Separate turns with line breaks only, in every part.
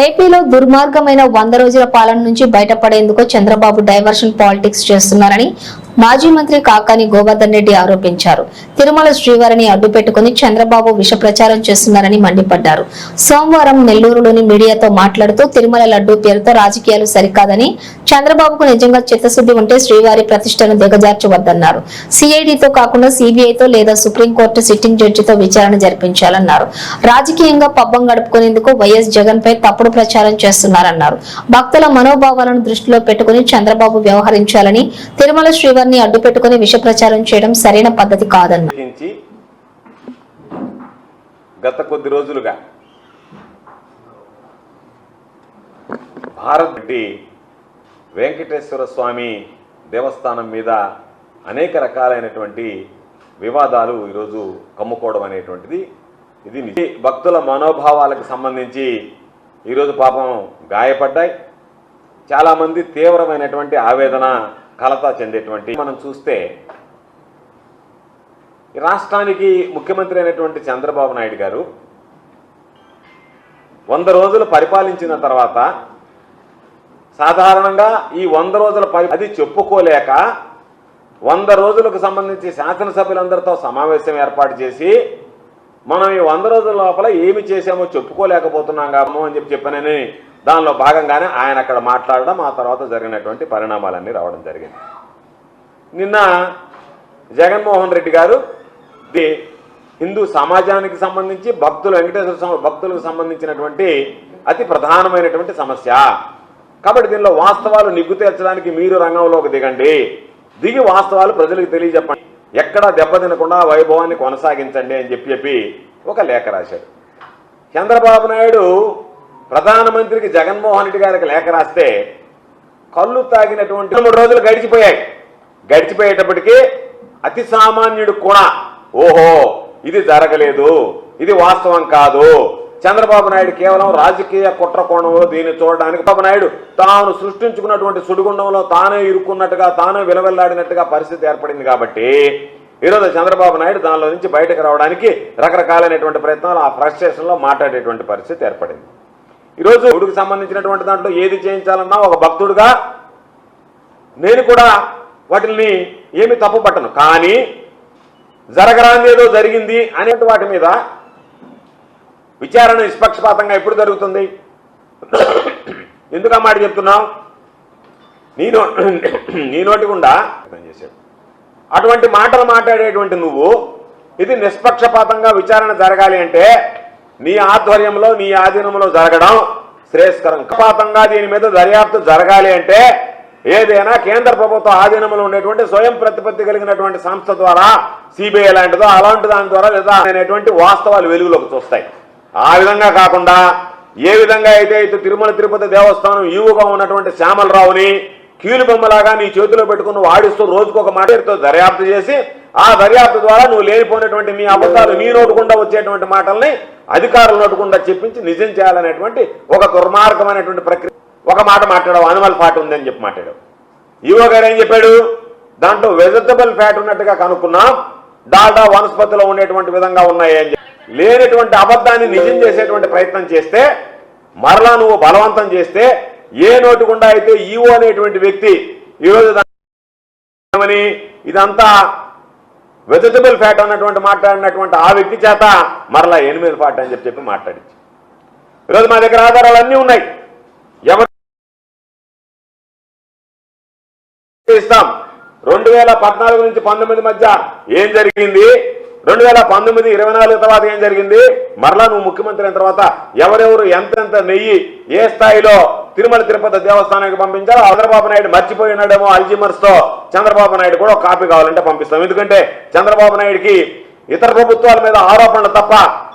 ఏపీలో దుర్మార్గమైన వంద రోజుల పాలన నుంచి బయటపడేందుకు చంద్రబాబు డైవర్షన్ పాలిటిక్స్ చేస్తున్నారని మాజీ మంత్రి కాకాని గోవర్ధన్ రెడ్డి ఆరోపించారు. తిరుమల శ్రీవారిని అడ్డుపెట్టుకుని చంద్రబాబు విష ప్రచారం చేస్తున్నారని మండిపడ్డారు. సోమవారం నెల్లూరులోని మీడియాతో మాట్లాడుతూ తిరుమల లడ్డూ పేరుతో రాజకీయాలు సరికాదని చంద్రబాబుకు నిజంగా చిత్తశుద్ధి ఉంటే శ్రీవారి ప్రతిష్టను దిగజార్చవద్దన్నారు. సిఐడితో కాకుండా సిబిఐతో లేదా సుప్రీంకోర్టు సిట్టింగ్ జడ్జితో విచారణ జరిపించాలన్నారు. రాజకీయంగా పబ్బం గడుపుకునేందుకు వైఎస్ జగన్ పై తప్పుడు ప్రచారం చేస్తున్నారన్నారు. భక్తుల మనోభావాలను దృష్టిలో పెట్టుకుని చంద్రబాబు వ్యవహరించాలని తిరుమల శ్రీవారిని అడ్డు పెట్టుకుని విష ప్రచారం చేయడం సరైన పద్ధతి కాదన్నారు.
గత కొద్ది రోజులుగా భారత్ రెడ్డి వెంకటేశ్వర స్వామి దేవస్థానం మీద అనేక రకాలైనటువంటి వివాదాలు ఈరోజు కమ్ముకోవడం అనేటువంటిది ఇది భక్తుల మనోభావాలకు సంబంధించి ఈరోజు పాపం గాయపడ్డాయి. చాలామంది తీవ్రమైనటువంటి ఆవేదన కలత చెందేటువంటి మనం చూస్తే ఈ రాష్ట్రానికి ముఖ్యమంత్రి అయినటువంటి చంద్రబాబు నాయుడు గారు వంద రోజులు పరిపాలించిన తర్వాత సాధారణంగా ఈ వంద రోజుల పరి అది చెప్పుకోలేక వంద రోజులకు సంబంధించి శాసనసభ్యులందరితో సమావేశం ఏర్పాటు చేసి మనం ఈ వంద రోజుల లోపల ఏమి చేశామో చెప్పుకోలేకపోతున్నాం కాము అని చెప్పి చెప్పానని దానిలో భాగంగానే ఆయన అక్కడ మాట్లాడడం ఆ తర్వాత జరిగినటువంటి పరిణామాలన్నీ రావడం జరిగింది. నిన్న జగన్మోహన్ రెడ్డి గారు ఇది హిందూ సమాజానికి సంబంధించి భక్తులు వెంకటేశ్వర స్వామి భక్తులకు సంబంధించినటువంటి అతి ప్రధానమైనటువంటి సమస్య. కాబట్టి దీనిలో వాస్తవాలు నిగ్గు తీర్చడానికి మీరు రంగంలోకి దిగండి. దిగి వాస్తవాలు ప్రజలకు తెలియజెప్పండి. ఎక్కడా దెబ్బతినకుండా వైభవాన్ని కొనసాగించండి అని చెప్పి చెప్పి ఒక లేఖ రాశాడు. చంద్రబాబు నాయుడు ప్రధానమంత్రికి జగన్మోహన్ రెడ్డి గారికి లేఖ రాస్తే కళ్ళు తాగినటువంటి మూడు రోజులు గడిచిపోయాయి. గడిచిపోయేటప్పటికీ అతి సామాన్యుడు కూడా ఓహో ఇది జరగలేదు ఇది వాస్తవం కాదు చంద్రబాబు నాయుడు కేవలం రాజకీయ కుట్ర కోణంలో దీన్ని చూడడానికి బాబు నాయుడు తాను సృష్టించుకున్నటువంటి సుడిగుండంలో తానే ఇరుక్కున్నట్టుగా తానే విలవెల్లాడినట్టుగా పరిస్థితి ఏర్పడింది కాబట్టి ఈరోజు చంద్రబాబు నాయుడు దానిలో నుంచి బయటకు రావడానికి రకరకాలైనటువంటి ప్రయత్నాలు ఆ ఫ్రస్ట్రేషన్లో మాట్లాడేటువంటి పరిస్థితి ఏర్పడింది. ఈరోజు గుడికి సంబంధించినటువంటి దాంట్లో ఏది చేయించాలన్నా ఒక భక్తుడుగా నేను కూడా వాటిని ఏమి తప్పు పట్టను కానీ జరగరాంది ఏదో జరిగింది అనేటి వాటి మీద విచారణ నిష్పక్షపాతంగా ఎప్పుడు జరుగుతుంది? ఎందుకు ఆ మాట చెప్తున్నావు? నీ నో నీ నోటి గుండా అర్థం చేశాడు అటువంటి మాటలు మాట్లాడేటువంటి నువ్వు ఇది నిష్పక్షపాతంగా విచారణ జరగాలి అంటే నీ ఆధ్వర్యంలో నీ ఆధీనంలో జరగడం శ్రేయస్కరం. పాతంగా దీని మీద దర్యాప్తు జరగాలి అంటే ఏదైనా కేంద్ర ప్రభుత్వ ఆధీనంలో ఉండేటువంటి స్వయం ప్రతిపత్తి కలిగినటువంటి సంస్థ ద్వారా సిబిఐ లాంటిదో అలాంటి దాని ద్వారా లేదా అనేటువంటి వాస్తవాలు వెలుగులోకి చూస్తాయి. ఆ విధంగా కాకుండా ఏ విధంగా అయితే ఇటు తిరుమల తిరుపతి దేవస్థానం ఈవుగా ఉన్నటువంటి శ్యామలరావుని కీలు బొమ్మలాగా నీ చేతిలో పెట్టుకుని వాడిస్తూ రోజుకు ఒక మాటతో దర్యాప్తు చేసి ఆ దర్యాప్తు ద్వారా నువ్వు లేనిపోయినటువంటి మీ అబద్ధాలు నీ నోటుకుండా వచ్చేటువంటి మాటల్ని అధికారుల నోటుకుండా చెప్పించి నిజం చేయాలనేటువంటి ఒక దుర్మార్గమైనటువంటి ప్రక్రియ. ఒక మాట మాట్లాడావు అనిమల్ ఫ్యాట్ ఉందని చెప్పి మాట్లాడావు. ఈవో గారు ఏం చెప్పాడు? దాంట్లో వెజిటబుల్ ఫ్యాట్ ఉన్నట్టుగా కనుక్కున్నాం డాల్డా వనస్పతిలో ఉండేటువంటి విధంగా ఉన్నాయి అని చెప్పి. లేనటువంటి అబద్ధాన్ని నిజం చేసేటువంటి ప్రయత్నం చేస్తే మరలా నువ్వు బలవంతం చేస్తే ఏ నోటి గుండా అయితే ఈవో అనేటువంటి వ్యక్తి ఈరోజు అని ఇదంతా వెజిటబుల్ ఫ్యాట్ అన్నటువంటి మాట్లాడినటువంటి ఆ వ్యక్తి చేత మరలా ఎనిమిది ఫ్యాట్ అని చెప్పి చెప్పి మాట్లాడించి ఈరోజు మా దగ్గర ఆధారాలు అన్నీ ఉన్నాయి. ఎవరు ఇస్తాం? రెండు వేల పద్నాలుగు నుంచి పంతొమ్మిది మధ్య ఏం జరిగింది? రెండు వేల పంతొమ్మిది ఇరవై నాలుగు తర్వాత ఏం జరిగింది? మరలా నువ్వు ముఖ్యమంత్రి అయిన తర్వాత ఎవరెవరు ఎంతెంత నెయ్యి ఏ స్థాయిలో తిరుమల తిరుపతి దేవస్థానానికి పంపించారో చంద్రబాబు నాయుడు మర్చిపోయినాడేమో అల్జిమర్స్తో చంద్రబాబు నాయుడు కూడా ఒక కాపీ కావాలంటే పంపిస్తాం. ఎందుకంటే చంద్రబాబు నాయుడికి ఇతర ప్రభుత్వాల మీద ఆరోపణలు తప్ప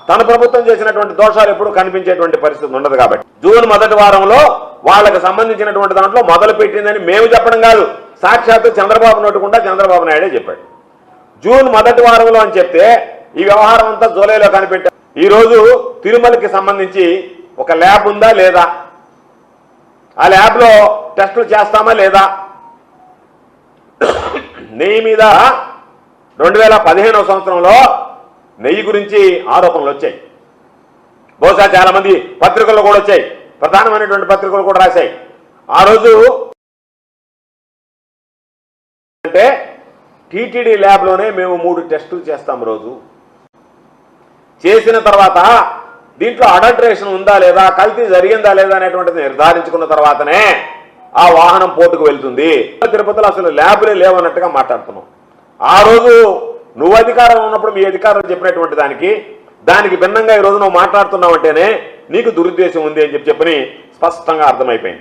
తన ప్రభుత్వం చేసినటువంటి దోషాలు ఎప్పుడూ కనిపించేటువంటి పరిస్థితి ఉండదు కాబట్టి. జూన్ మొదటి వారంలో వాళ్ళకి సంబంధించినటువంటి దాంట్లో మొదలు పెట్టిందని మేము చెప్పడం కాదు. సాక్షాత్తు చంద్రబాబు నోటుకుండా చంద్రబాబు నాయుడే చెప్పాడు. జూన్ మొదటి వారంలో అని చెప్తే ఈ వ్యవహారం అంతా జూలైలో కనిపెట్టారు. ఈరోజు తిరుమలకి సంబంధించి ఒక ల్యాబ్ ఉందా లేదా? ఆ ల్యాబ్లో టెస్టులు చేస్తామా లేదా? నెయ్యి మీద రెండు వేల పదిహేనవ సంవత్సరంలో నెయ్యి గురించి ఆరోపణలు వచ్చాయి. బహుశా చాలామంది పత్రికలు కూడా వచ్చాయి. ప్రధానమైనటువంటి పత్రికలు కూడా రాశాయి. ఆ రోజు అంటే టీటీడీ ల్యాబ్లోనే మేము మూడు టెస్టులు చేస్తాం రోజు. చేసిన తర్వాత దీంట్లో అడల్ట్రేషన్ ఉందా లేదా కల్తీ జరిగిందా లేదా అనేటువంటిది నిర్ధారించుకున్న తర్వాతనే ఆ వాహనం పోటుకు వెళ్తుంది. తిరుపతిలో అసలు ల్యాబ్లే లేవన్నట్టుగా మాట్లాడుతున్నాం. ఆ రోజు నువ్వు అధికారం ఉన్నప్పుడు మీ అధికారులు చెప్పినటువంటి దానికి దానికి భిన్నంగా ఈ రోజు నువ్వు మాట్లాడుతున్నావు అంటేనే నీకు దురుద్దేశం ఉంది అని చెప్పి చెప్పని స్పష్టంగా అర్థమైపోయింది.